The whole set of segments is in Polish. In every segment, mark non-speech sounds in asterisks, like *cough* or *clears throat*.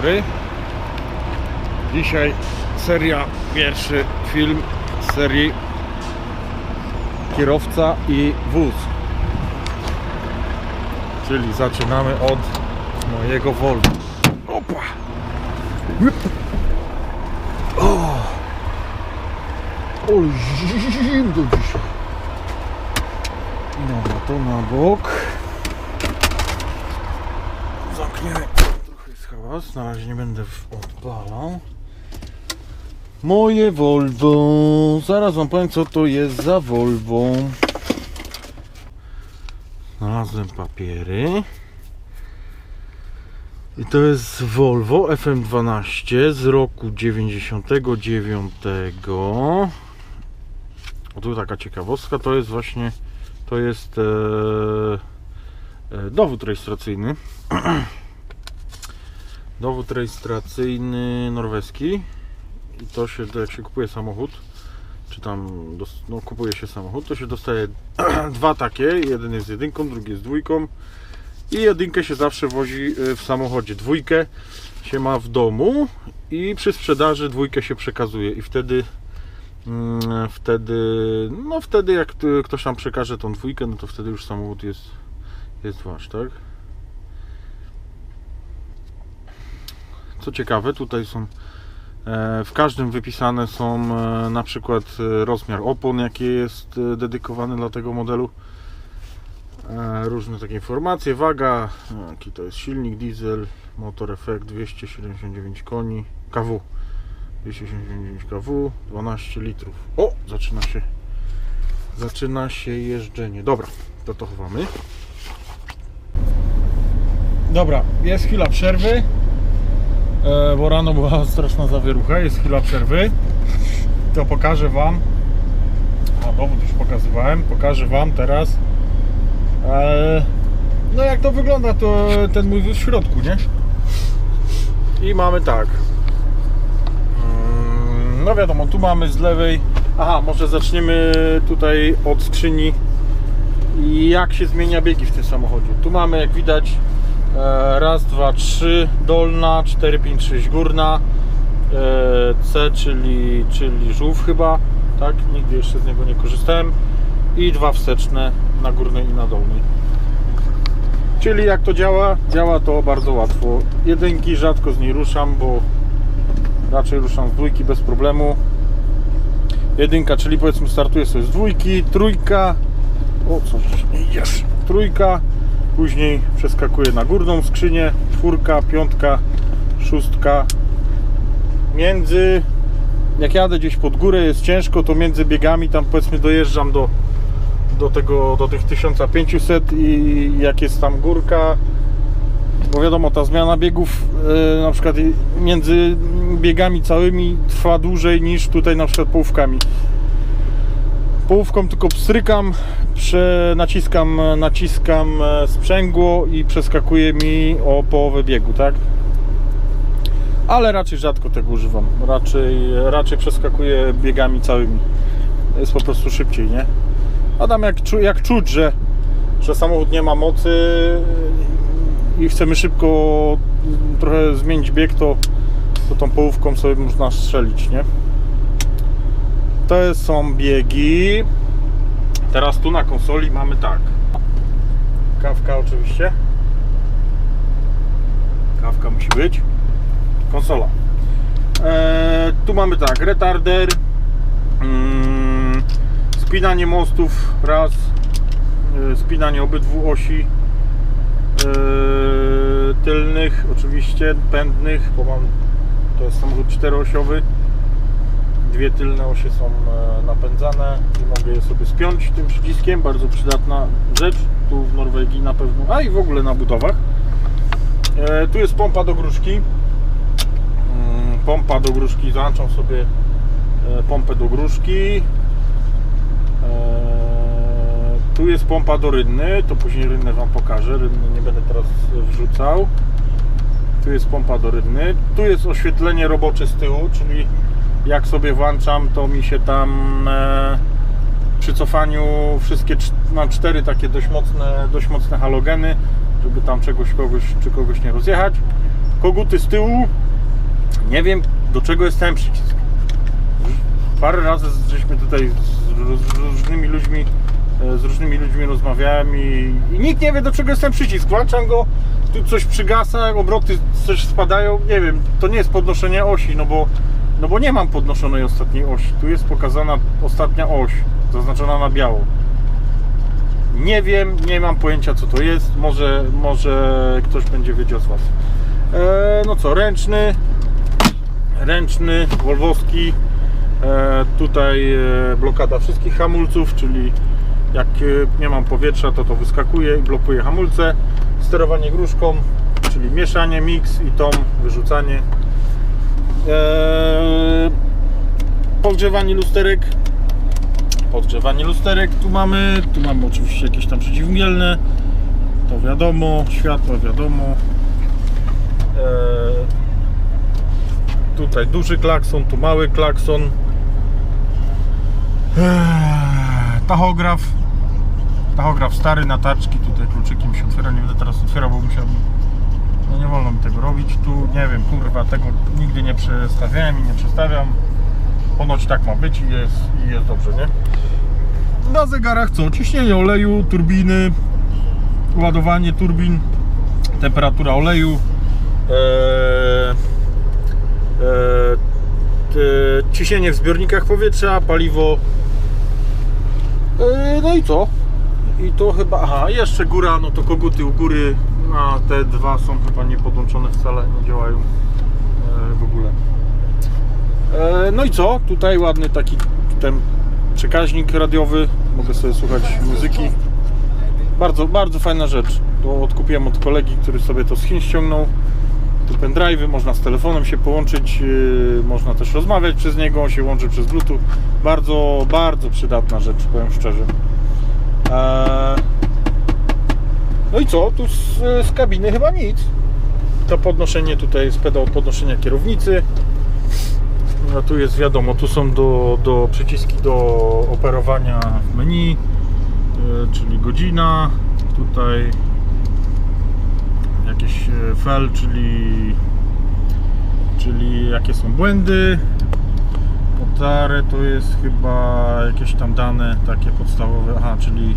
dobry. Dzisiaj seria, pierwszy film z serii Kierowca i wóz. Czyli zaczynamy od mojego Volvo. Opa! O! Ale zimno dzisiaj. Dobra, to na bok. Zamkniemy. Hałas. Na razie nie będę odpalał. Moje Volvo. Zaraz wam powiem co to jest za Volvo. Znalazłem papiery. I to jest Volvo FM12 z roku 99. O tu taka ciekawostka, to jest właśnie to jest e, e, dowód rejestracyjny. *clears throat* dowód rejestracyjny norweski. I to się, jak się kupuje samochód, czy tam no, kupuje się samochód, to się dostaje *clears throat* dwa takie. Jeden jest jedynką, drugi jest dwójką. I jedynkę się zawsze wozi y, w samochodzie. Dwójkę się ma w domu i przy sprzedaży dwójkę się przekazuje i wtedy mm, wtedy no wtedy jak ktoś tam przekaże tą dwójkę, no to wtedy już samochód jest jest wasz, tak? Co ciekawe, tutaj są e, w każdym wypisane są e, na przykład e, rozmiar opon, jaki jest dedykowany dla tego modelu. Różne takie informacje, waga, jaki to jest silnik diesel, motor efekt 279 koni, kW 279 kW, 12 litrów. O, zaczyna się zaczyna się jeżdżenie. Dobra, to to chowamy. Dobra, jest chwila przerwy, bo rano była *laughs* straszna zawierucha, jest chwila przerwy. To pokażę Wam, a dowód już pokazywałem, pokażę Wam teraz E, No jak to wygląda, to ten mój wóz w środku, nie? I mamy tak. Mm, No wiadomo, tu mamy z lewej. Aha, może zaczniemy tutaj od skrzyni. Jak się zmienia biegi w tym samochodzie. Tu mamy, jak widać, e, raz, dwa, trzy dolna, 4, 5, 6 górna. e, C, czyli, czyli żółw chyba. Tak, nigdy jeszcze z niego nie korzystałem i dwa wsteczne na górnej i na dolnej. Czyli jak to działa? Działa to bardzo łatwo. Jedynki rzadko z niej ruszam, bo raczej ruszam z dwójki bez problemu. Jedynka, czyli powiedzmy startuję sobie z dwójki, trójka, o co idziesz, trójka, później przeskakuję na górną skrzynię, czwórka, piątka, szóstka, między jak jadę gdzieś pod górę, jest ciężko, to między biegami tam powiedzmy dojeżdżam do, do tego, do tych 1500 i jak jest tam górka, bo wiadomo, ta zmiana biegów e, na przykład między biegami całymi trwa dłużej niż tutaj na przykład połówkami. Połówką tylko pstrykam, naciskam, naciskam e, sprzęgło i przeskakuje mi o połowę biegu, tak? ale raczej rzadko tego używam. Raczej, raczej przeskakuję biegami całymi. Jest po prostu szybciej, nie? A tam jak, jak czuć, że, że samochód nie ma mocy i chcemy szybko trochę zmienić bieg, to, to tą połówką sobie można strzelić, nie? To są biegi. Teraz tu na konsoli mamy tak. Kawka oczywiście. Kawka musi być konsola. Eee, tu mamy tak, retarder, mm, spinanie mostów raz, e, spinanie obydwu osi e, tylnych, oczywiście pędnych, bo mam to jest samochód czteroosiowy. Dwie tylne osie są e, napędzane i mogę je sobie spiąć tym przyciskiem. Bardzo przydatna rzecz tu w Norwegii na pewno, a i w ogóle na budowach. E, tu jest pompa do gruszki Mm, pompa do gruszki, załączam sobie e, pompę do gruszki. Tu jest pompa do rynny, to później rynnę Wam pokażę, rynny nie będę teraz wrzucał. Tu jest pompa do rynny. Tu jest oświetlenie robocze z tyłu, czyli jak sobie włączam, to mi się tam e, przy cofaniu wszystkie mam cztery takie dość mocne, dość mocne halogeny, żeby tam czegoś kogoś czy kogoś nie rozjechać. koguty z tyłu. Nie wiem do czego jest ten przycisk. Parę razy żeśmy tutaj z różnymi ludźmi e, z różnymi ludźmi rozmawiałem i, i nikt nie wie do czego jest ten przycisk. Włączam go, tu coś przygasa, obroty coś spadają, nie wiem, to nie jest podnoszenie osi, no bo, no bo nie mam podnoszonej ostatniej osi. Tu jest pokazana ostatnia oś, zaznaczona na biało. Nie wiem, nie mam pojęcia co to jest, może, może ktoś będzie wiedział z Was. E, no co, ręczny, ręczny, wolwowski, e, tutaj e, blokada wszystkich hamulców, czyli jak nie mam powietrza, to to wyskakuje i blokuje hamulce. Sterowanie gruszką, czyli mieszanie, mix i tom, wyrzucanie. Eee, podgrzewanie lusterek. Podgrzewanie lusterek tu mamy. Tu mamy oczywiście jakieś tam przeciwmielne. To wiadomo, światło wiadomo. Eee, tutaj duży klakson, tu mały klakson. Eee, tachograf. Tachograf stary na taczki, tutaj kluczykiem się otwiera, nie będę teraz otwierał, bo musiałbym nie wolno mi tego robić. Tu nie wiem, kurwa, tego nigdy nie przestawiałem i nie przestawiam. Ponoć tak ma być i jest, i jest dobrze, nie? Na zegarach co? Ciśnienie oleju, turbiny, ładowanie turbin, temperatura oleju, eee, te- ciśnienie w zbiornikach powietrza, paliwo. Eee, no i co? I to chyba, aha, jeszcze góra, no to koguty u góry, a te dwa są chyba niepodłączone wcale, nie działają e, w ogóle. E, no i co? Tutaj ładny taki ten przekaźnik radiowy, mogę sobie słuchać muzyki. Bardzo, bardzo fajna rzecz. To odkupiłem od kolegi, który sobie to z Chin ściągnął. Tu pendrive'y, można z telefonem się połączyć, yy, można też rozmawiać przez niego, on się łączy przez Bluetooth. Bardzo, bardzo przydatna rzecz, powiem szczerze. Eee, No i co? Tu z, z kabiny chyba nic. To podnoszenie tutaj jest pedał podnoszenia kierownicy. No tu jest wiadomo, tu są do, do przyciski do operowania menu, e, czyli godzina. Tutaj jakieś e, fel, czyli czyli jakie są błędy. Potare to jest chyba jakieś tam dane takie podstawowe, aha, czyli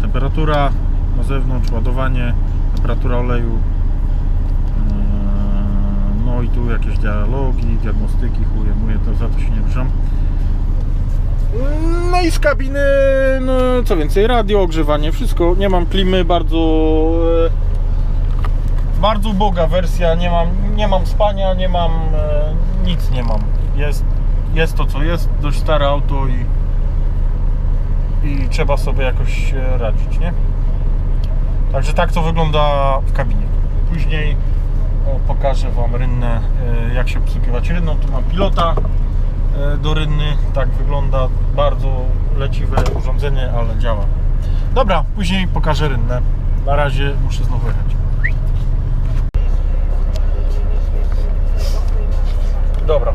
temperatura na zewnątrz, ładowanie, temperatura oleju. E, no i tu jakieś dialogi, diagnostyki, chuje, to za to się nie ruszam. No i z kabiny, no co więcej, radio, ogrzewanie, wszystko. Nie mam klimy, bardzo e, bardzo uboga wersja, nie mam, nie mam spania, nie mam, e, nic nie mam. Jest, jest to co jest, dość stare auto i, i trzeba sobie jakoś e, radzić, nie? Także tak to wygląda w kabinie. Później pokażę Wam rynnę, e, jak się obsługiwać rynną. Tu mam pilota e, do rynny, tak wygląda bardzo leciwe urządzenie, ale działa. Dobra, później pokażę rynnę. Na razie muszę znowu jechać. Dobra.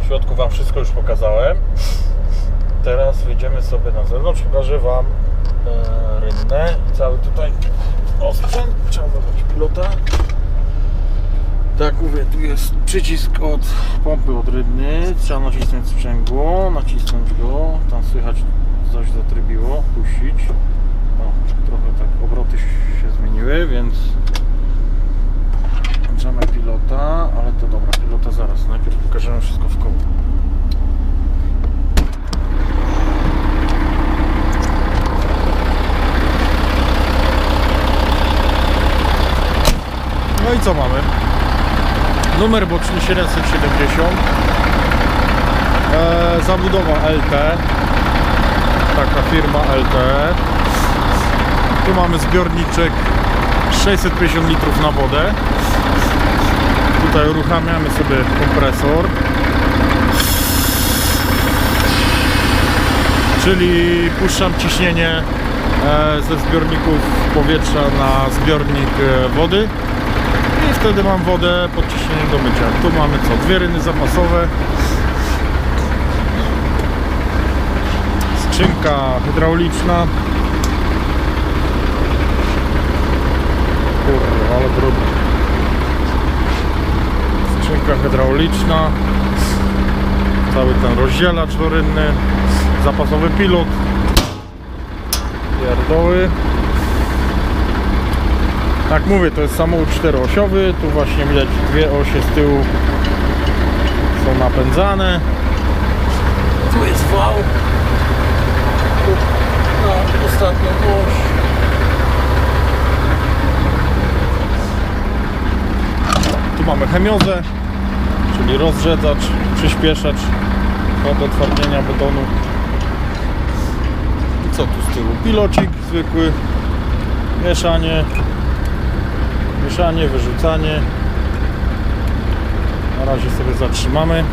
W środku Wam wszystko już pokazałem. Teraz wyjdziemy sobie na zewnątrz, pokażę Wam e, i cały tutaj osprzęt. Trzeba zabrać pilota. Tak mówię, tu jest przycisk od pompy od rynny. Trzeba nacisnąć sprzęgło, nacisnąć go. Tam słychać coś zatrybiło, puścić. O, trochę tak obroty się zmieniły, więc Włączamy pilota, ale to dobra, pilota zaraz. Najpierw pokażemy wszystko w koło. Co mamy? Numer boczny 770 e, Zabudowa LT Taka firma LT Tu mamy zbiorniczek 650 litrów na wodę. Tutaj uruchamiamy sobie kompresor. Czyli puszczam ciśnienie e, ze zbiorników powietrza na zbiornik e, wody i wtedy mam wodę pod ciśnieniem do mycia. Tu mamy co? Dwie ryny zapasowe. Skrzynka hydrauliczna. Kurwa, ale brudno. Skrzynka hydrauliczna. Cały ten rozdzielacz rynny. Zapasowy pilot. Pierdoły. Tak mówię, to jest samochód czteroosiowy. Tu właśnie widać dwie osie z tyłu są napędzane. Tu jest wał. Tu na ostatnią oś. Tu mamy chemiozę, czyli rozrzedzacz, przyspieszacz od otwarnienia betonu. I co tu z tyłu? Pilocik zwykły, mieszanie, mieszanie, wyrzucanie. Na razie sobie zatrzymamy.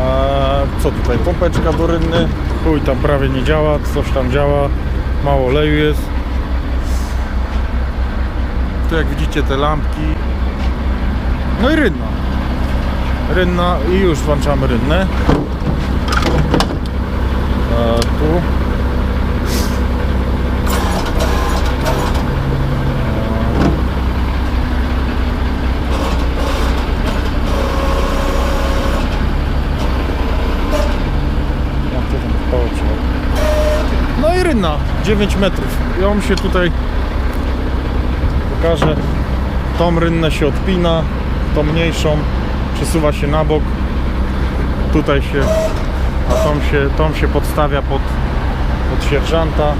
Eee, co tutaj? Pompeczka do rynny. Chuj tam prawie nie działa, coś tam działa. Mało oleju jest. Tu jak widzicie te lampki. No i rynna. Rynna i już włączamy rynnę. Eee, tu. Jak to tam koło trzeba? No i rynna, 9 metrów. Ją się tutaj pokażę. Tą rynnę się odpina, tą mniejszą przesuwa się na bok. Tutaj się, a tą się, tą się podstawia pod, pod sierżanta.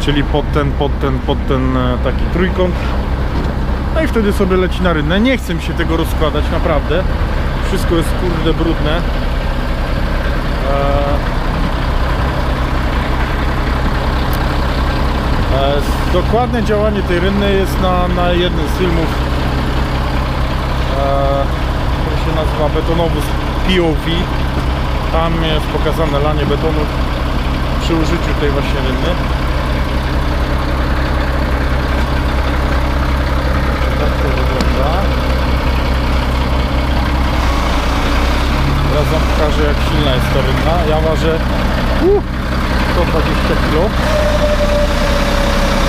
Czyli pod ten, pod ten, pod ten e, taki trójkąt. No i wtedy sobie leci na rynnę. Nie chcę mi się tego rozkładać, naprawdę. Wszystko jest kurde brudne. Eee, E, Dokładne działanie tej rynny jest na, na jednym z filmów, e, który się nazywa Betonowóz POV. Tam jest pokazane lanie betonu przy użyciu tej właśnie rynny. Tak to wygląda. Teraz wam pokażę jak silna jest ta rynna. Ja ważę uh, 120 kg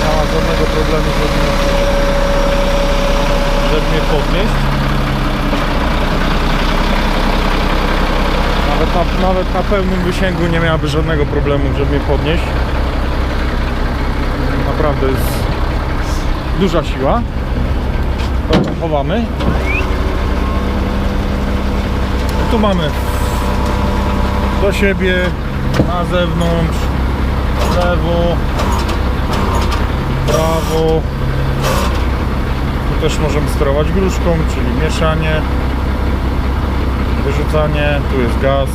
ma żadnego problemu, żeby, żeby mnie podnieść. Nawet na, nawet na pełnym wysięgu nie miałaby żadnego problemu, żeby mnie podnieść. Naprawdę jest duża siła. Dobra, chowamy. Tu mamy do siebie, na zewnątrz, lewo, prawo. Tu też możemy sterować gruszką, czyli mieszanie, wyrzucanie, tu jest gaz.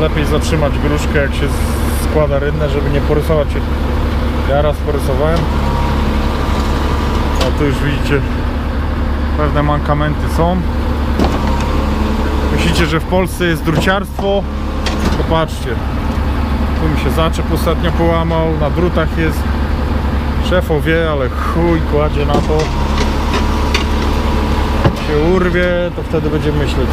Lepiej zatrzymać gruszkę jak się składa rynnę, żeby nie porysować się. Ja raz porysowałem. O tu już widzicie pewne mankamenty są. Myślicie, że w Polsce jest druciarstwo? To patrzcie, tu mi się zaczep ostatnio połamał, na drutach jest. Szefo wie, ale chuj kładzie na to. Jak się urwie, to wtedy będziemy myśleć.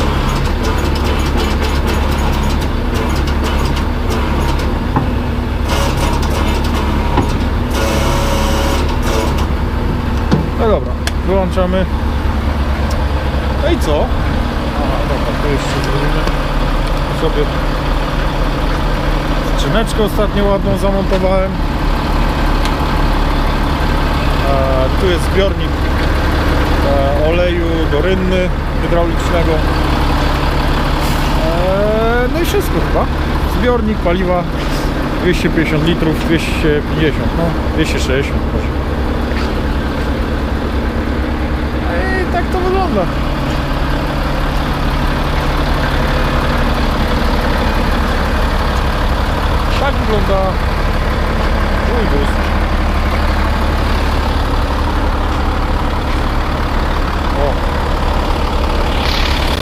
No dobra, wyłączamy. No i co? Aha, dobra, tu jeszcze sobie skrzyneczkę ostatnio ładną zamontowałem. E, tu jest zbiornik e, oleju do rynny hydraulicznego. E, no i wszystko chyba. Zbiornik paliwa 250 litrów, 250, no 260 może. I tak to wygląda. Tak wygląda mój wóz.